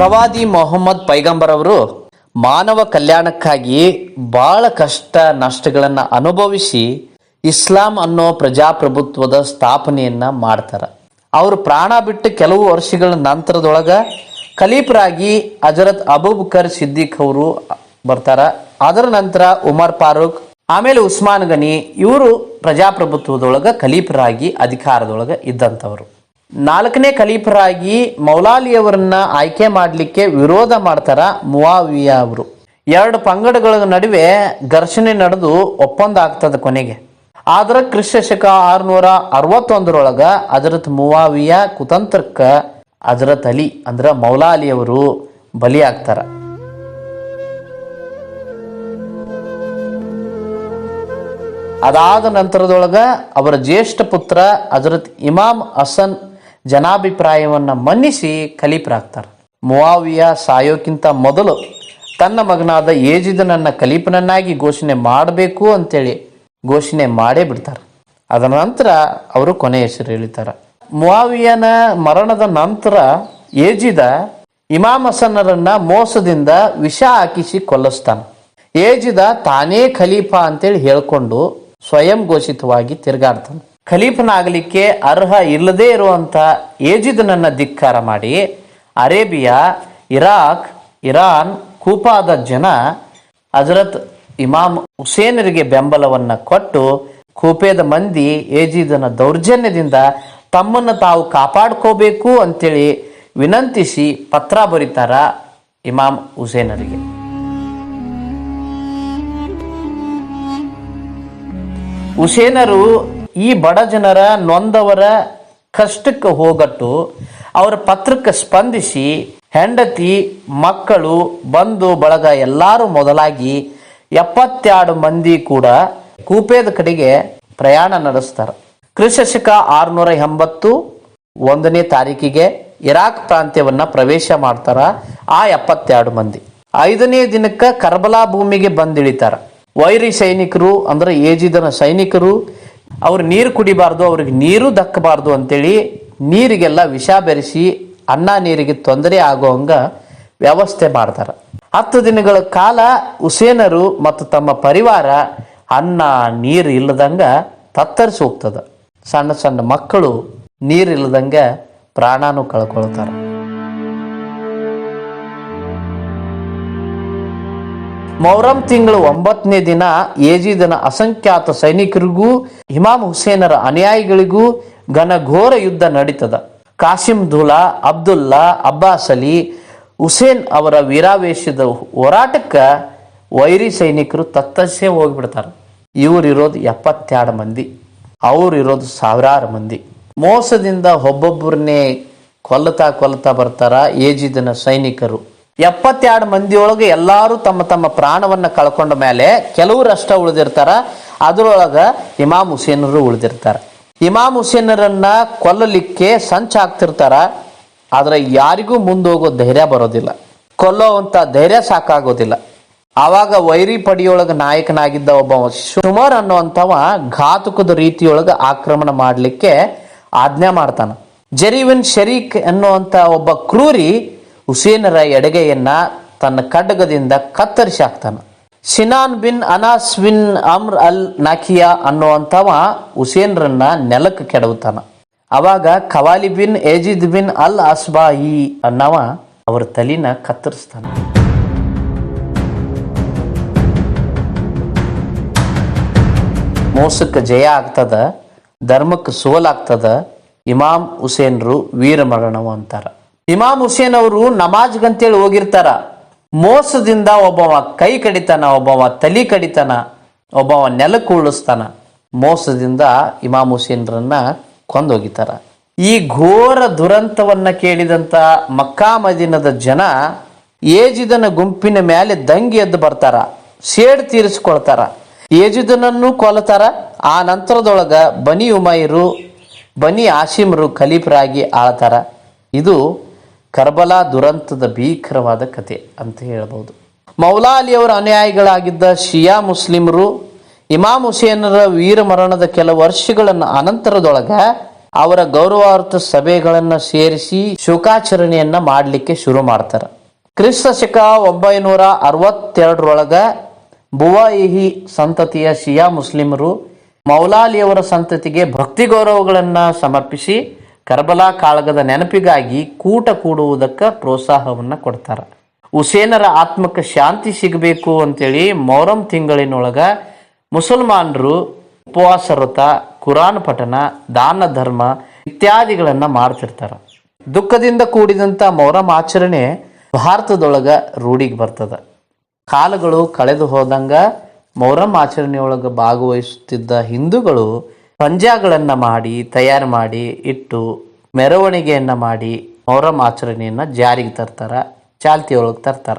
ಪ್ರವಾದಿ ಮೊಹಮ್ಮದ್ ಪೈಗಂಬರ್ ಅವರು ಮಾನವ ಕಲ್ಯಾಣಕ್ಕಾಗಿ ಬಹಳ ಕಷ್ಟ ನಷ್ಟಗಳನ್ನು ಅನುಭವಿಸಿ ಇಸ್ಲಾಂ ಅನ್ನೋ ಪ್ರಜಾಪ್ರಭುತ್ವದ ಸ್ಥಾಪನೆಯನ್ನ ಮಾಡ್ತಾರ. ಅವರು ಪ್ರಾಣ ಬಿಟ್ಟು ಕೆಲವು ವರ್ಷಗಳ ನಂತರದೊಳಗ ಖಲೀಫರಾಗಿ ಹಜರತ್ ಅಬೂಬಕರ್ ಸಿದ್ದಿಕ್ ಅವರು ಬರ್ತಾರ. ಅದರ ನಂತರ ಉಮರ್ ಫಾರೂಕ್, ಆಮೇಲೆ ಉಸ್ಮಾನ್ ಗನಿ ಇವರು ಪ್ರಜಾಪ್ರಭುತ್ವದೊಳಗ ಖಲೀಫರಾಗಿ ಅಧಿಕಾರದೊಳಗ ಇದ್ದಂಥವ್ರು ನಾಲ್ಕನೇ ಖಲೀಫರಾಗಿ ಮೌಲಾಲಿಯವರನ್ನ ಆಯ್ಕೆ ಮಾಡಲಿಕ್ಕೆ ವಿರೋಧ ಮಾಡ್ತಾರ ಮುವಾವಿಯಾ ಅವರು. ಎರಡು ಪಂಗಡಗಳ ನಡುವೆ ಘರ್ಷಣೆ ನಡೆದು ಒಪ್ಪಂದ ಆಗ್ತದ ಕೊನೆಗೆ. ಆದ್ರೆ ಕ್ರಿಸ್ತ ಶಕ ಆರುನೂರ ಅರವತ್ತೊಂದರೊಳಗ ಅದರತ್ ಮುವಾವಿಯ ಕುತಂತ್ರಕ್ಕ ಅದರತ್ ಅಲಿ ಅಂದ್ರ ಮೌಲಾಲಿಯವರು ಬಲಿಯಾಗ್ತಾರ. ಅದಾದ ನಂತರದೊಳಗ ಅವರ ಜ್ಯೇಷ್ಠ ಪುತ್ರ ಹಜರತ್ ಇಮಾಮ್ ಹಸನ್ ಜನಾಭಿಪ್ರಾಯವನ್ನ ಮನ್ನಿಸಿ ಖಲೀಫರಾಗ್ತಾರೆ ಮುವಾವಿಯ ಸಾಯೋಕ್ಕಿಂತ ಮೊದಲು ತನ್ನ ಮಗನಾದ ಏಜಿದನನ್ನ ಖಲೀಫನನ್ನಾಗಿ ಘೋಷಣೆ ಮಾಡಬೇಕು ಅಂತೇಳಿ ಘೋಷಣೆ ಮಾಡೇ ಬಿಡ್ತಾರೆ. ಅದರ ನಂತರ ಅವರು ಕೊನೆ ಹೆಸರು ಹೇಳಿತಾರೆ. ಮುವಾವಿಯನ ಮರಣದ ನಂತರ ಏಜಿದ ಇಮಾಮ್ ಹಸನ್ನರನ್ನ ಮೋಸದಿಂದ ವಿಷ ಹಾಕಿಸಿ ಕೊಲ್ಲಿಸ್ತಾನೆ. ಏಜಿದ ತಾನೇ ಖಲೀಫಾ ಅಂತೇಳಿ ಹೇಳ್ಕೊಂಡು ಸ್ವಯಂ ಘೋಷಿತವಾಗಿ ತಿರುಗಾಡ್ತಾನೆ. ಖಲೀಫನಾಗಲಿಕ್ಕೆ ಅರ್ಹ ಇಲ್ಲದೇ ಇರುವಂತ ಏಜಿದನನ್ನ ಧಿಕ್ಕಾರ ಮಾಡಿ, ಅರೇಬಿಯಾ, ಇರಾಕ್, ಇರಾನ್ ಕೂಪಾದ ಜನ ಹಜರತ್ ಇಮಾಮ್ ಹುಸೇನರಿಗೆ ಬೆಂಬಲವನ್ನ ಕೊಟ್ಟು ಕೂಪೇದ ಮಂದಿ ಏಜಿದನ ದೌರ್ಜನ್ಯದಿಂದ ತಮ್ಮನ್ನು ತಾವು ಕಾಪಾಡ್ಕೋಬೇಕು ಅಂತೇಳಿ ವಿನಂತಿಸಿ ಪತ್ರ ಬರೀತಾರ ಇಮಾಮ್ ಹುಸೇನರಿಗೆ. ಹುಸೇನರು ಈ ಬಡ ಜನರ ನೊಂದವರ ಕಷ್ಟಕ್ಕೆ ಹೋಗಟ್ಟು, ಅವರ ಪತ್ರಕ್ಕೆ ಸ್ಪಂದಿಸಿ ಹೆಂಡತಿ, ಮಕ್ಕಳು, ಬಂಧು, ಬಳಗ ಎಲ್ಲರೂ ಮೊದಲಾಗಿ ಎಪ್ಪತ್ತೆರಡು ಮಂದಿ ಕೂಡ ಕೂಪೇದ ಕಡೆಗೆ ಪ್ರಯಾಣ ನಡೆಸ್ತಾರೆ. ಕ್ರಿಸ್ತಶಕ ಆರುನೂರ ಎಂಬತ್ತು ಒಂದನೇ ತಾರೀಕಿಗೆ ಇರಾಕ್ ಪ್ರಾಂತ್ಯವನ್ನ ಪ್ರವೇಶ ಮಾಡ್ತಾರ ಆ ಎಪ್ಪತ್ತೆರಡು ಮಂದಿ. ಐದನೇ ದಿನಕ್ಕೆ ಕರ್ಬಲಾ ಭೂಮಿಗೆ ಬಂದಿಳಿತಾರ. ವೈರಿ ಸೈನಿಕರು ಅಂದ್ರೆ ಏಜಿದನ ಸೈನಿಕರು ಅವ್ರು ನೀರು ಕುಡಿಬಾರ್ದು, ಅವ್ರಿಗೆ ನೀರು ದಕ್ಕಬಾರ್ದು ಅಂತೇಳಿ ನೀರಿಗೆಲ್ಲ ವಿಷ ಬೆರೆಸಿ ಅನ್ನ ನೀರಿಗೆ ತೊಂದರೆ ಆಗೋ ಆಗುವಂಗ ವ್ಯವಸ್ಥೆ ಮಾಡ್ತಾರ. ಹತ್ತು ದಿನಗಳ ಕಾಲ ಹುಸೇನರು ಮತ್ತು ತಮ್ಮ ಪರಿವಾರ ಅನ್ನ, ನೀರು ಇಲ್ಲದಂಗ ತತ್ತರಿಸಿ ಹೋಗ್ತದ. ಸಣ್ಣ ಸಣ್ಣ ಮಕ್ಕಳು ನೀರಿಲ್ಲದಂಗೆ ಪ್ರಾಣಾನು ಕಳ್ಕೊಳ್ತಾರ. ಮೊಹರಂ ತಿಂಗಳ ಒಂಬತ್ತನೇ ದಿನ ಏಜಿದನ ಅಸಂಖ್ಯಾತ ಸೈನಿಕರಿಗೂ, ಇಮಾಮ್ ಹುಸೇನರ ಅನುಯಾಯಿಗಳಿಗೂ ಘನಘೋರ ಯುದ್ಧ ನಡೀತದ. ಕಾಸಿಂ ದುಲಾ, ಅಬ್ದುಲ್ಲಾ, ಅಬ್ಬಾಸ್ ಅಲಿ, ಹುಸೇನ್ ಅವರ ವೀರಾವೇಶದ ಹೋರಾಟಕ್ಕ ವೈರಿ ಸೈನಿಕರು ತತ್ತಸೆ ಹೋಗಿಬಿಡ್ತಾರೆ. ಇವರಿರೋದು ಎಪ್ಪತ್ತೆರಡು ಮಂದಿ. ಅವ್ರು ಇರೋದು ಸಾವಿರಾರು ಮಂದಿ. ಮೋಸದಿಂದ ಒಬ್ಬೊಬ್ಬರನ್ನೇ ಕೊಲ್ಲತಾ ಕೊಲ್ಲತಾ ಬರ್ತಾರ ಏಜಿದನ ಸೈನಿಕರು. ಎಪ್ಪತ್ತೆರಡು ಮಂದಿಯೊಳಗೆ ಎಲ್ಲರೂ ತಮ್ಮ ತಮ್ಮ ಪ್ರಾಣವನ್ನ ಕಳ್ಕೊಂಡ ಮೇಲೆ ಕೆಲವರಷ್ಟ ಉಳಿದಿರ್ತಾರ. ಅದರೊಳಗ ಇಮಾಮ್ ಹುಸೇನರು ಉಳಿದಿರ್ತಾರ. ಇಮಾಮ್ ಹುಸೇನರನ್ನ ಕೊಲ್ಲಲಿಕ್ಕೆ ಸಂಚ ಹಾಕ್ತಿರ್ತಾರ ಆದ್ರೆ ಯಾರಿಗೂ ಮುಂದೋಗೋ ಧೈರ್ಯ ಬರೋದಿಲ್ಲ. ಕೊಲ್ಲೋವಂತ ಧೈರ್ಯ ಸಾಕಾಗೋದಿಲ್ಲ. ಆವಾಗ ವೈರಿ ಪಡಿಯೊಳಗ ನಾಯಕನಾಗಿದ್ದ ಒಬ್ಬ ಶುಮರ್ ಅನ್ನುವಂಥವ ಘಾತುಕದ ರೀತಿಯೊಳಗ ಆಕ್ರಮಣ ಮಾಡಲಿಕ್ಕೆ ಆಜ್ಞೆ ಮಾಡ್ತಾನ. ಜರಿವಿನ್ ಶರೀಕ್ ಎನ್ನುವಂಥ ಒಬ್ಬ ಕ್ರೂರಿ ಹುಸೇನರ ಎಡಗೆಯನ್ನ ತನ್ನ ಖಡ್ಗದಿಂದ ಕತ್ತರಿಸಿ ಹಾಕ್ತಾನೆ Sinan bin Anas bin Amr al Nakhia ಅನ್ನುವಂಥವ ಹುಸೇನ್ರನ್ನ ನೆಲಕ್ಕೆ ಕೆಡವುತ್ತಾನ. ಅವಾಗ ಖವಾಲಿ ಬಿನ್ ಏಜಿದ್ ಬಿನ್ ಅಲ್ ಅಸ್ಬಾಯಿ ಅನ್ನವ ಅವರ ತಲಿನ ಕತ್ತರಿಸ್ತಾನ. ಮೋಸಕ್ಕೆ ಜಯ ಆಗ್ತದ, ಧರ್ಮಕ್ಕೆ ಸೋಲಾಗ್ತದ, ಇಮಾಮ್ ಹುಸೇನ್ರು ವೀರ ಮರಣವು ಅಂತಾರ. ಇಮಾಮ್ ಹುಸೇನ್ ಅವರು ನಮಾಜ್ಗಂತೇಳಿ ಹೋಗಿರ್ತಾರ. ಮೋಸದಿಂದ ಒಬ್ಬವ ಕೈ ಕಡಿತಾನ, ಒಬ್ಬವ ತಲಿ ಕಡಿತಾನ, ಒಬ್ಬವ ನೆಲಕ್ಕೆ ಉಳಿಸ್ತಾನ ಮೋಸದಿಂದ ಇಮಾಮ್ ಹುಸೇನ್ರನ್ನ ಕೊಂದೋಗಿತಾರ. ಈ ಘೋರ ದುರಂತವನ್ನ ಕೇಳಿದಂತ ಮಕ್ಕಾ ಮದಿನದ ಜನ ಏಜಿದನ ಗುಂಪಿನ ಮೇಲೆ ದಂಗೆ ಎದ್ದು ಬರ್ತಾರ. ಸೇಡ್ ತೀರಿಸ್ಕೊಳ್ತಾರ. ಏಜಿದನನ್ನು ಕೊಲ್ತಾರ. ಆ ನಂತರದೊಳಗ ಬನಿ ಉಮೈರು, ಬನಿ ಆಶಿಮ್ರು ಖಲೀಫರಾಗಿ ಆಳ್ತಾರ. ಇದು ಕರ್ಬಲಾ ದುರಂತದ ಭೀಕರವಾದ ಕತೆ ಅಂತ ಹೇಳ್ಬೋದು. ಮೌಲಾ ಅಲಿಯವರ ಅನುಯಾಯಿಗಳಾಗಿದ್ದ ಶಿಯಾ ಮುಸ್ಲಿಮರು ಇಮಾಮ್ ಹುಸೇನರ ವೀರ ಮರಣದ ಕೆಲ ವರ್ಷಗಳ ಅನಂತರದೊಳಗ ಅವರ ಗೌರವಾರ್ಥ ಸಭೆಗಳನ್ನು ಸೇರಿಸಿ ಶೋಕಾಚರಣೆಯನ್ನ ಮಾಡಲಿಕ್ಕೆ ಶುರು ಮಾಡ್ತಾರೆ. ಕ್ರಿಸ್ತ ಶಕ ಒಂಬೈನೂರ ಅರವತ್ತೆರಡರೊಳಗ ಬುವಾಯಿಹಿ ಸಂತತಿಯ ಶಿಯಾ ಮುಸ್ಲಿಮರು ಮೌಲಾಲಿಯವರ ಸಂತತಿಗೆ ಭಕ್ತಿ ಗೌರವಗಳನ್ನು ಸಮರ್ಪಿಸಿ ಕರ್ಬಲಾ ಕಾಳಗದ ನೆನಪಿಗಾಗಿ ಕೂಟ ಕೂಡುವುದಕ್ಕೆ ಪ್ರೋತ್ಸಾಹವನ್ನು ಕೊಡ್ತಾರೆ. ಹುಸೇನರ ಆತ್ಮಕ್ಕೆ ಶಾಂತಿ ಸಿಗಬೇಕು ಅಂತೇಳಿ ಮೊಹರಂ ತಿಂಗಳಿನೊಳಗ ಮುಸಲ್ಮಾನರು ಉಪವಾಸ ವ್ರತ, ಕುರಾನ್ ಪಠನ ದಾನ ಧರ್ಮ ಇತ್ಯಾದಿಗಳನ್ನು ಮಾಡ್ತಿರ್ತಾರ. ದುಃಖದಿಂದ ಕೂಡಿದಂತ ಮೊಹರಂ ಆಚರಣೆ ಭಾರತದೊಳಗೆ ರೂಢಿಗೆ ಬರ್ತದ. ಕಾಲಗಳು ಕಳೆದು ಹೋದಂಗೆ ಮೊಹರಂ ಆಚರಣೆಯೊಳಗೆ ಭಾಗವಹಿಸುತ್ತಿದ್ದ ಹಿಂದೂಗಳು ಪಂಜಾಗಳನ್ನ ಮಾಡಿ ತಯಾರು ಮಾಡಿ ಇಟ್ಟು ಮೆರವಣಿಗೆಯನ್ನು ಮಾಡಿ ಮೊಹರಂ ಆಚರಣೆಯನ್ನು ಜಾರಿಗೆ ತರ್ತಾರೆ ಚಾಲ್ತಿಯೊಳಗೆ ತರ್ತಾರ.